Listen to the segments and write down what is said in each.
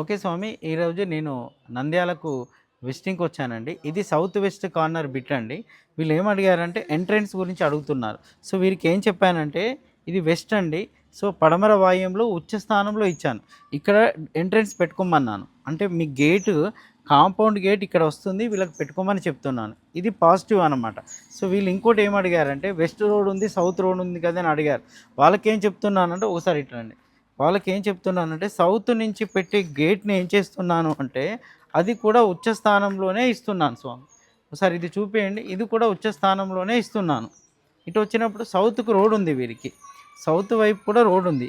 Okay స్వామి ఈరోజు నేను నంద్యాలకు విజిటింగ్కి వచ్చానండి. ఇది సౌత్ వెస్ట్ కార్నర్ బిట్ అండి. వీళ్ళు ఏం అడిగారంటే ఎంట్రన్స్ గురించి అడుగుతున్నారు. సో వీరికి ఏం చెప్పానంటే ఇది వెస్ట్ అండి. సో పడమర వాయుంలో ఉచ్చ స్థానంలో ఇచ్చాను. ఇక్కడ ఎంట్రన్స్ పెట్టుకోమన్నాను. అంటే మీ గేటు కాంపౌండ్ గేట్ ఇక్కడ వస్తుంది వీళ్ళకి పెట్టుకోమని చెప్తున్నాను. ఇది పాజిటివ్ అనమాట సో వీళ్ళు ఇంకోటి ఏం అడిగారంటే వెస్ట్ రోడ్ ఉంది సౌత్ రోడ్ ఉంది కదా అని అడిగారు. వాళ్ళకి ఏం చెప్తున్నానంటే ఒకసారి ఇట్లండి వాళ్ళకి ఏం చెప్తున్నానంటే సౌత్ నుంచి పెట్టే గేట్ని ఏం చేస్తున్నాను అంటే అది కూడా ఉచ్చ స్థానంలోనే ఇస్తున్నాను స్వామి. ఒకసారి ఇది చూపేయండి. ఇది కూడా ఉచ్చ స్థానంలోనే ఇస్తున్నాను. ఇటు వచ్చినప్పుడు సౌత్కు రోడ్ ఉంది వీరికి. సౌత్ వైపు కూడా రోడ్ ఉంది.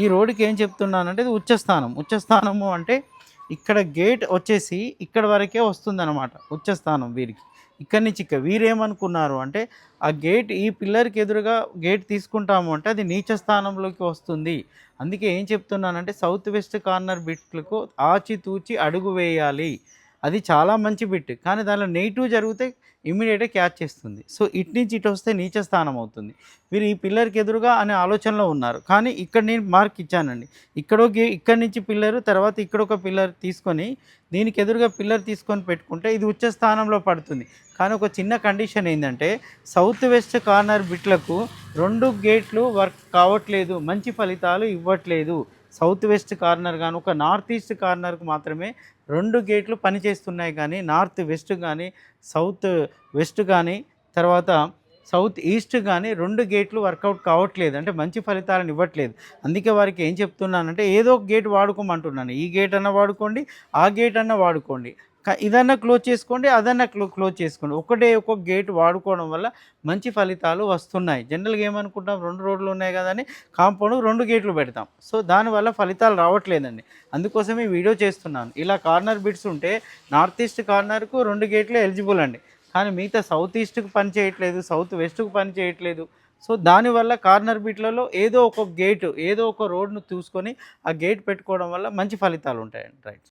ఈ రోడ్డుకి ఏం చెప్తున్నానంటే ఇది ఉచ్చస్థానం ఉచ్చస్థానము అంటే ఇక్కడ గేట్ వచ్చేసి ఇక్కడ వరకే వస్తుందన్నమాట ఉచ్చస్థానం వీరికి. ఇక్కడి నుంచి ఇక్కడ వీరేమనుకున్నారు అంటే ఆ గేట్ ఈ పిల్లర్కి ఎదురుగా గేట్ తీసుకుంటాము అంటే అది నీచ స్థానంలోకి వస్తుంది. అందుకే ఏం చెప్తున్నానంటే సౌత్ వెస్ట్ కార్నర్ బిట్లకు ఆచితూచి అడుగు వేయాలి. అది చాలా మంచి బిట్ కానీ దానిలో నెగిటివ్ జరిగితే ఇమ్మీడియట్గా క్యాచ్ చేస్తుంది. సో ఇటు నుంచి ఇటు వస్తే నీచ స్థానం అవుతుంది. వీరు ఈ పిల్లర్కి ఎదురుగా అనే ఆలోచనలో ఉన్నారు. కానీ ఇక్కడ నేను మార్క్ ఇచ్చానండి. ఇక్కడ ఒక ఇక్కడ నుంచి పిల్లర్ తర్వాత ఇక్కడ ఒక పిల్లర్ తీసుకొని దీనికి ఎదురుగా పిల్లర్ తీసుకొని పెట్టుకుంటే ఇది ఉచ్చ స్థానంలో పడుతుంది. కానీ ఒక చిన్న కండిషన్ ఏంటంటే సౌత్ వెస్ట్ కార్నర్ బిట్లకు రెండు గేట్లు వర్క్ కావట్లేదు. మంచి ఫలితాలు ఇవ్వట్లేదు. సౌత్ వెస్ట్ కార్నర్ కానీ ఒక నార్త్ ఈస్ట్ కార్నర్కు మాత్రమే రెండు గేట్లు పనిచేస్తున్నాయి కానీ నార్త్ వెస్ట్ కానీ సౌత్ వెస్ట్ కానీ తర్వాత సౌత్ ఈస్ట్ కానీ రెండు గేట్లు వర్కౌట్ కావట్లేదు. అంటే మంచి ఫలితాలను ఇవ్వట్లేదు. అందుకే వారికి ఏం చెప్తున్నానంటే ఏదో ఒక గేట్ వాడుకోమంటున్నాను. ఈ గేట్ అన్న వాడుకోండి ఆ గేట్ అన్న వాడుకోండి. ఇదన్నా క్లోజ్ చేసుకోండి అదన్నా క్లో క్లోజ్ చేసుకోండి. ఒకటే ఒక్కొక్క గేట్ వాడుకోవడం వల్ల మంచి ఫలితాలు వస్తున్నాయి. జనరల్గా ఏమనుకుంటాం రెండు రోడ్లు ఉన్నాయి కదా అని కాంపౌండ్ రెండు గేట్లు పెడతాం. సో దానివల్ల ఫలితాలు రావట్లేదండి. అందుకోసమే ఈ వీడియో చేస్తున్నాను. ఇలా కార్నర్ బిట్స్ ఉంటే నార్త్ ఈస్ట్ కార్నర్కు రెండు గేట్లు ఎలిజిబుల్ అండి. కానీ మిగతా సౌత్ ఈస్ట్కి పని చేయట్లేదు సౌత్ వెస్ట్కు పని చేయట్లేదు. సో దానివల్ల కార్నర్ బిట్లలో ఏదో ఒక గేటు ఏదో ఒక రోడ్ను చూసుకొని ఆ గేట్ పెట్టుకోవడం వల్ల మంచి ఫలితాలు ఉంటాయండి. రైట్.